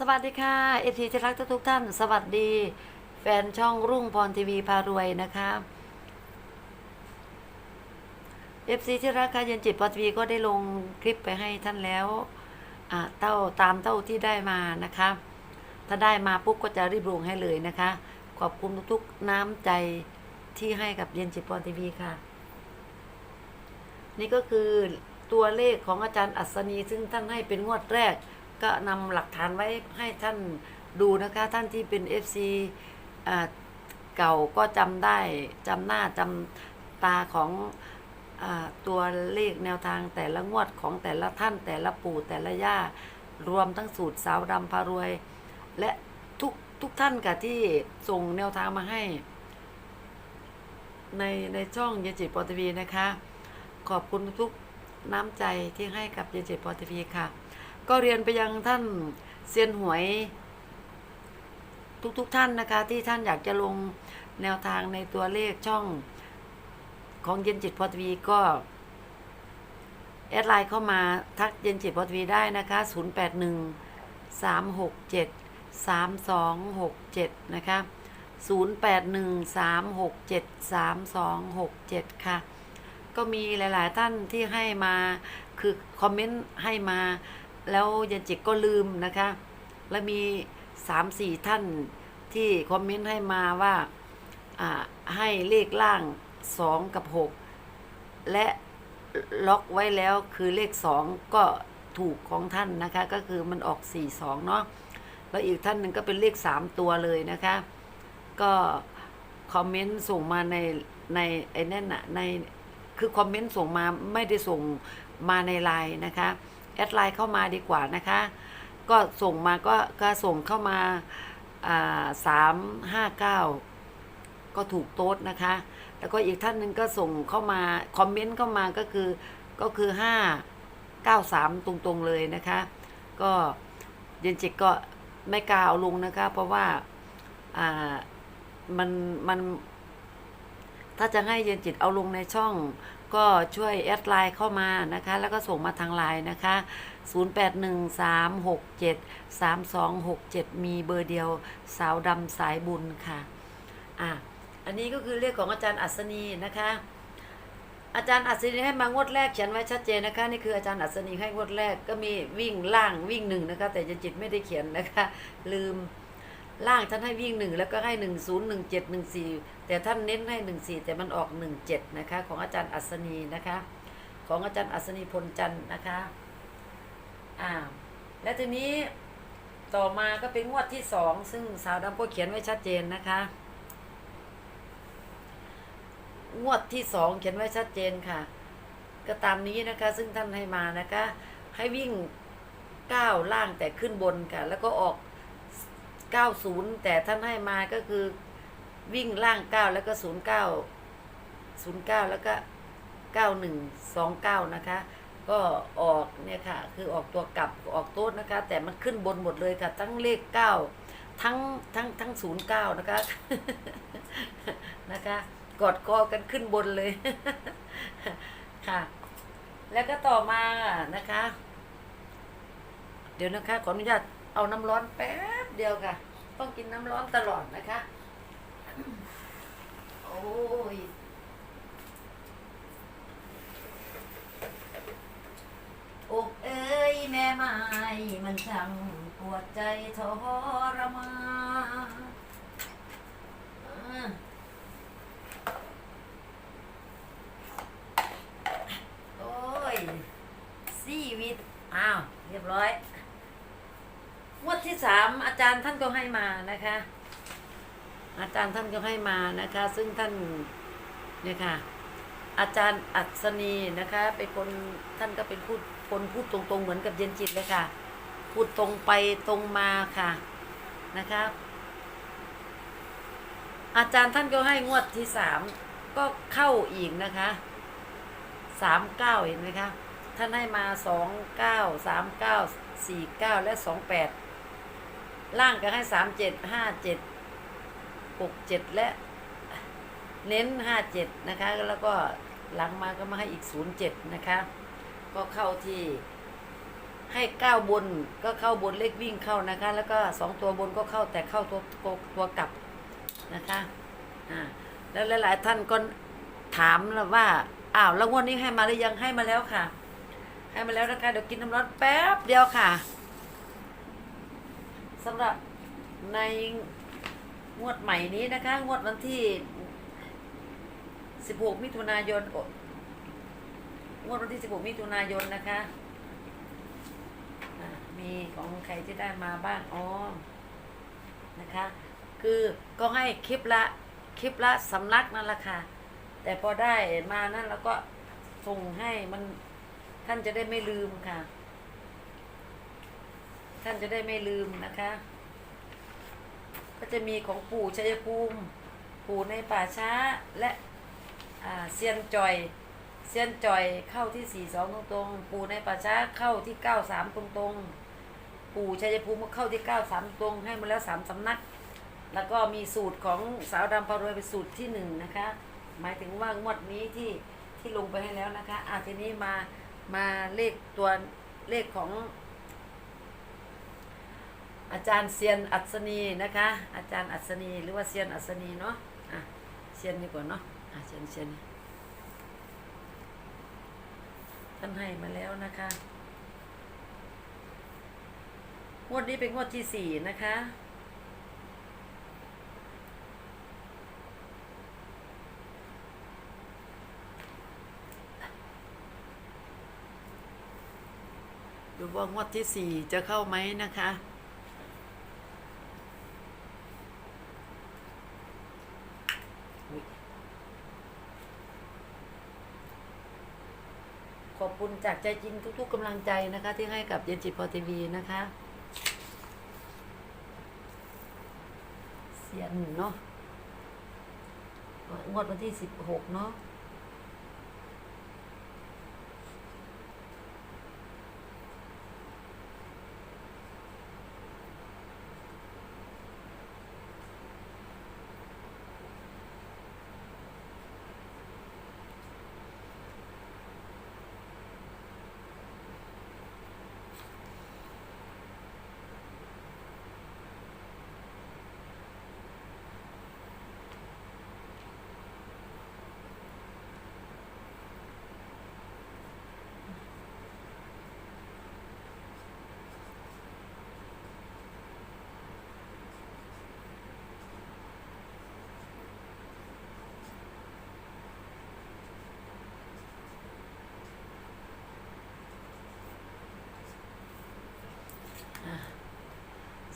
สวัสดีค่ะเอทีที่รักทุกท่าน สวัสดี แฟนช่องรุ่งพรทีวีพารวยนะคะเอฟซีที่รักค่ะเย็นจิตพรทีวีก็ได้ลงคลิปไปให้ท่านแล้วอ่าเต้าตามเต้าที่ได้มานะคะ ถ้าได้มาปุ๊บก็จะรีบลงให้เลยนะคะ ขอบคุณทุกๆน้ำใจที่ให้กับเย็นจิตพรทีวีค่ะ นี่ก็คือตัวเลขของอาจารย์อัศนีซึ่งท่านให้เป็นงวดแรก ก็นำหลักฐานไว้ให้ท่านดูนะคะ ท่านที่เป็น FC อ่าเก่าก็จำได้จำหน้าจำตาของอาตัวเลขแนวทางแต่ละงวดของแต่ละท่านแต่ละปู่แต่ละย่ารวมทั้งสูตรสาวดำพารวย และทุกทุกท่านค่ะที่ส่งแนวทางมาให้ ในในช่องเยจิตปอทีวีนะคะ ขอบคุณทุกน้ำใจที่ให้กับเยจิตปอทีวีค่ะ ก็เรียนไปยังท่านเซียนหวยทุกๆทท่านนะคะ ที่ท่านอยากจะลงแนวทางในตัวเลขช่องของเย็นจิตพอทวีก็ แอดไลน์เข้ามาทักเย็นจิตพอทวีได้นะคะ 081 367 3267 นะคะ 081 367 3267 ค่ะ ก็มีหลาย ๆ ท่านที่ให้มาคือคอมเมนต์ให้มา แล้วยันจิตก็ลืมนะคะ แล้วมีสามสี่ท่านที่คอมเมนต์ให้มาว่าให้เลขล่างสองกับหกและล็อกไว้แล้วคือเลขสองก็ถูกของท่านนะคะ ก็คือมันออกสี่สองเนาะแล้วอีกท่านหนึ่งก็เป็นเลขสามตัวเลยนะคะ ก็คอมเมนต์ส่งมาในในไอ้นั่นน่ะในคือคอมเมนต์ส่งมาไม่ได้ส่งมาในไลน์นะคะ แอดไลน์เข้ามาดีกว่านะคะ ก็ส่งมาก็ก็ส่งเข้ามาสามห้าเก้าก็ถูกโต๊ดนะคะ แล้วก็อีกท่านหนึ่งก็ส่งเข้ามา คอมเมนต์เข้ามาก็คือก็คือห้าเก้าสามตรงๆเลยนะคะ ก็เย็นจิตก็ไม่กล้าเอาลงนะคะ เพราะว่าอ่ามันมันถ้าจะให้เย็นจิตเอาลงในช่อง ก็ช่วยแอดไลน์เข้ามานะคะ แล้วก็ส่งมาทางไลน์นะคะ 0813673267 มีเบอร์เดียวสาวดำสายบุญค่ะ อะ อันนี้ก็คือเลขของอาจารย์อัศนีนะคะอาจารย์อัศนีให้มางวดแรกเขียนไว้ชัดเจนนะคะนี่คืออาจารย์อัศนีให้งวดแรกก็มีวิ่งล่างวิ่งหนึ่งนะคะ แต่เย็นจิตไม่ได้เขียนนะคะ ลืม ล่างท่านให้วิ่งหนึ่งแล้วก็ให้หนึ่งศูนย์หนึ่งเจ็ดหนึ่งสี่แต่ท่านเน้นให้หนึ่งสี่แต่มันออกหนึ่งเจ็ดนะคะ ของอาจารย์อัศนีนะคะ ของอาจารย์อัศนีพลจันทร์นะคะอ่าและทีนี้ต่อมาก็เป็นงวดที่สองซึ่งสาวดำก็เขียนไว้ชัดเจนนะคะ งวดที่สองเขียนไว้ชัดเจนค่ะ ก็ตามนี้นะคะ ซึ่งท่านให้มานะคะ ให้วิ่งก้าวล่างแต่ขึ้นบนค่ะ แล้วก็ออก 90แต่ท่านให้มาก็คือวิ่งล่าง9แล้วก็09 09แล้วก็91 29นะคะ ก็ออกเนี่ยค่ะ คือออกตัวกลับออกโต๊ดนะคะ แต่มันขึ้นบนหมดเลยค่ะ ทั้งเลข9ทั้งทั้งทั้ง09นะคะนะคะ กอดคอกันขึ้นบนเลยค่ะ แล้วก็ต่อมานะคะ เดี๋ยวนะคะ ขออนุญาต เอาน้ำร้อนแป๊บเดียวค่ะ ต้องกินน้ำร้อนตลอดนะคะ โอ้ยอกเอ้ยแม่ไม้มันช่างปวดใจทรมานอ่าโอ้ยชีวิต อ้าว เรียบร้อย งวดที่สามอาจารย์ ท่านก็ให้มานะคะ อาจารย์ท่านก็ให้มานะคะ ซึ่งท่านเนี่ยค่ะ อาจารย์อัศนีนะคะ เป็นคนท่านก็เป็นพูดคนพูดตรงๆเหมือนกับเย็นจิตเลยค่ะ พูดตรงไปตรงมาค่ะนะคะอาจารย์ท่านก็ให้งวดที่สามก็เข้าอีกนะคะสามเก้าเห็นไหมคะท่านให้มาสองเก้าสามเก้าสี่เก้าและสองแปด ล่างก็ให้สามเจ็ดห้าเจ็ดหกเจ็ดและเน้นห้าเจ็ดนะคะ แล้วก็หลังมาก็มาให้อีกศูนย์เจ็ดนะคะ ก็เข้าที่ให้เก้าบนก็เข้าบนเลขวิ่งเข้านะคะ แล้วก็สองตัวบนก็เข้าแต่เข้าตัวตัวกลับนะคะอ่าแล้วหลาย ๆ ท่านก็ถามแล้วว่าอ้าวแล้วงวดนี้ให้มาหรือยังให้มาแล้วค่ะ ให้มาแล้วนะคะเดี๋ยวกินน้ำร้อนแป๊บเดียวค่ะ สำหรับในงวดใหม่นี้นะคะ งวดวันที่ 16 มิถุนายน งวดวันที่ 16 มิถุนายนนะคะะมีของใครที่ได้มาบ้างอ๋อนะคะ คือก็ให้คลิปละคลิปละสำนักนั่นแหละค่ะ แต่พอได้มานั่นแล้วก็ส่งให้มันท่านจะได้ไม่ลืมค่ะ ท่านจะได้ไม่ลืมนะคะ ก็จะมีของปู่ชัยภูมิ ปู่ในป่าช้าและเซียนจอยเซียนจอยเข้าที่สี่สองตรงๆ ปู่ในป่าช้าเข้าที่เก้าสามตรงๆ ปู่ชัยภูมิก็เข้าที่เก้าสามตรงให้มาแล้วสามสำนัก แล้วก็มีสูตรของสาวดำพารวยเป็นสูตรที่หนึ่งนะคะ หมายถึงว่างวดนี้ที่ที่ลงไปให้แล้วนะคะอะทีนี้มามาเลขตัวเลขของ อาจารย์เซียนอัศนีนะคะ อาจารย์อัศนีหรือว่าเซียนอัศนีเนาะอะเซียนดีกว่าเนาะอะเซียนเซียนท่านให้มาแล้วนะคะงวดนี้เป็นงวดที่สี่นะคะดูว่างวดที่สี่จะเข้าไหมนะคะ ขอบคุณจากใจจริงทุก ๆกำลังใจนะคะ ที่ให้กับเย็นจิตพอทีวีนะคะ เสียนเนาะงวดวันที่สิบหกเนาะ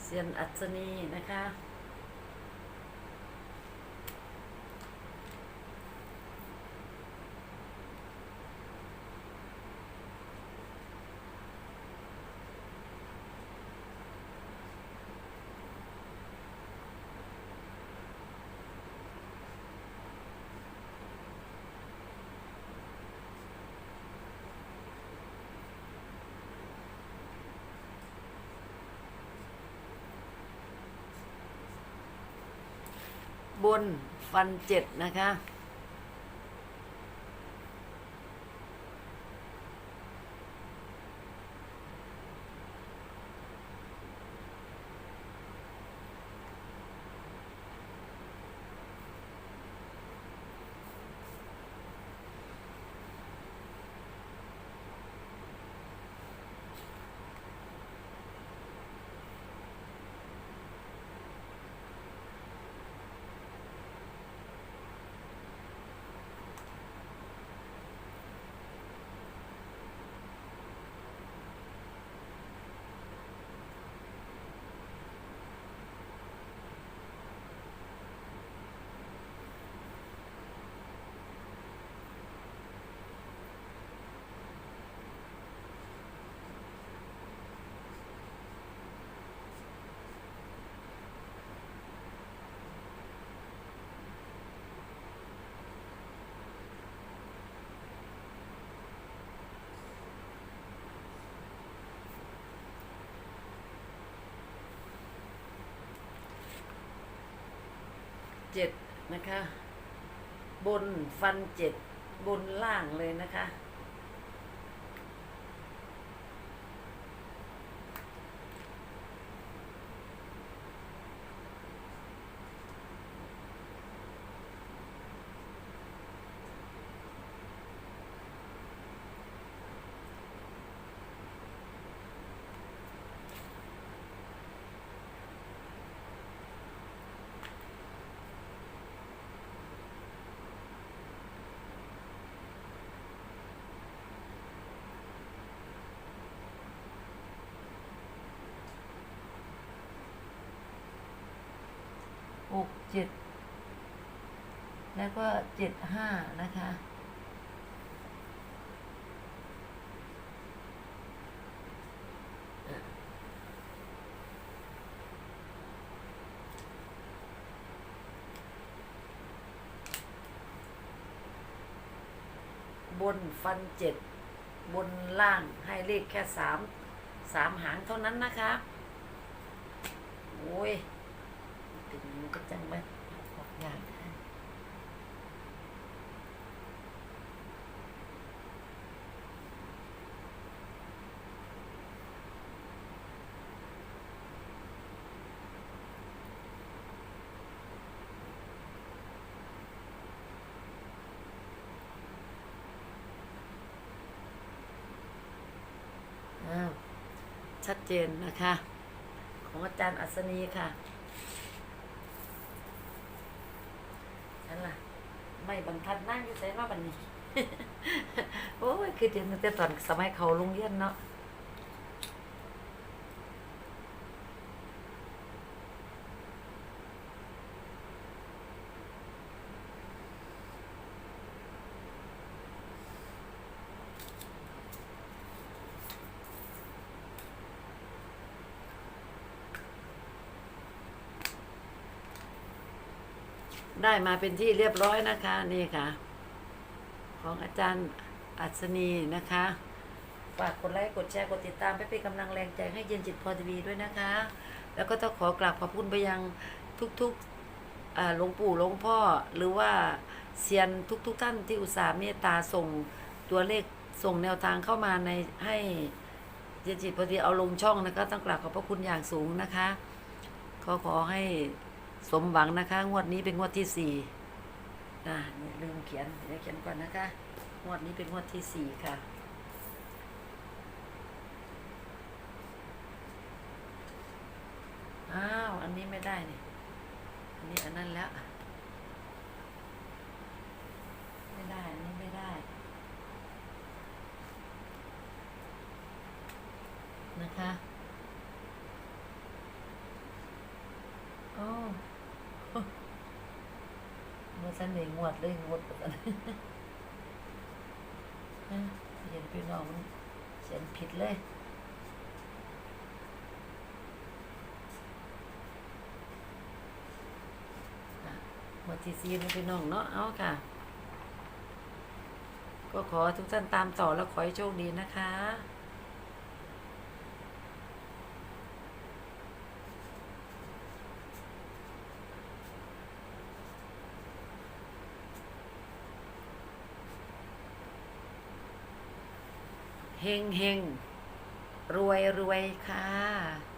เซียนอัศนีนะคะ บนฟันเจ็ดนะคะ เจ็ดนะคะ บนฟันเจ็ดบนล่างเลยนะคะ หกเจ็ดแล้วก็เจ็ดห้านะคะบนฟันเจ็ดบนล่างให้เลขแค่สามสามหางเท่านั้นนะคะ โอ้ย ถึงก็จังไหมออกงานได้อ้าวชัดเจนนะคะ ของอาจารย์อัศนีค่ะนั่นล่ะ ไม่บรรทัดนั่งอยู่ใส่ว่าบันนี้ โอ้ย คือเดี๋ยวมันจะตอนสมัยเขาโรงเรียนเนาะ ได้มาเป็นที่เรียบร้อยนะคะนี่ค่ะ ของอาจารย์อัศนีนะคะ ฝากกดไลค์กดแชร์กดติดตามไปเป็นกำลังแรงใจให้เย็นจิตพอทีวีด้วยนะคะ แล้วก็ต้องขอกราบขอบคุณไปยังทุกๆอ่าหลวงปู่หลวงพ่อหรือว่าเซียนทุก ๆ ท่านที่อุตส่าห์เมตตาส่งตัวเลขส่งแนวทางเข้ามาในให้เย็นจิตพอทีวีเอาลงช่องนะคะต้องกราบขอบพระคุณอย่างสูงนะคะขอขอให้ สมหวังนะคะ งวดนี้เป็นงวดที่สี่นะเนี่ยลืมเขียนเดี๋ยวเขียนก่อนนะคะ งวดนี้เป็นงวดที่สี่ค่ะ อ้าว อันนี้ไม่ได้นี่อันนี้อันนั้นแล้ว ไม่ได้ อันนี้ไม่ได้ นะคะโอ้ เมื่อสันเดงวดเลยงวดกติเห็นพี่น้องมันเขียนผิดเลยอะงวดที่สี่นพี่น้องเนาะเอาค่ะ ก็ขอทุกท่านตามต่อแล้วขอให้โชคดีนะคะ เฮงเฮงรวยรวยค่ะ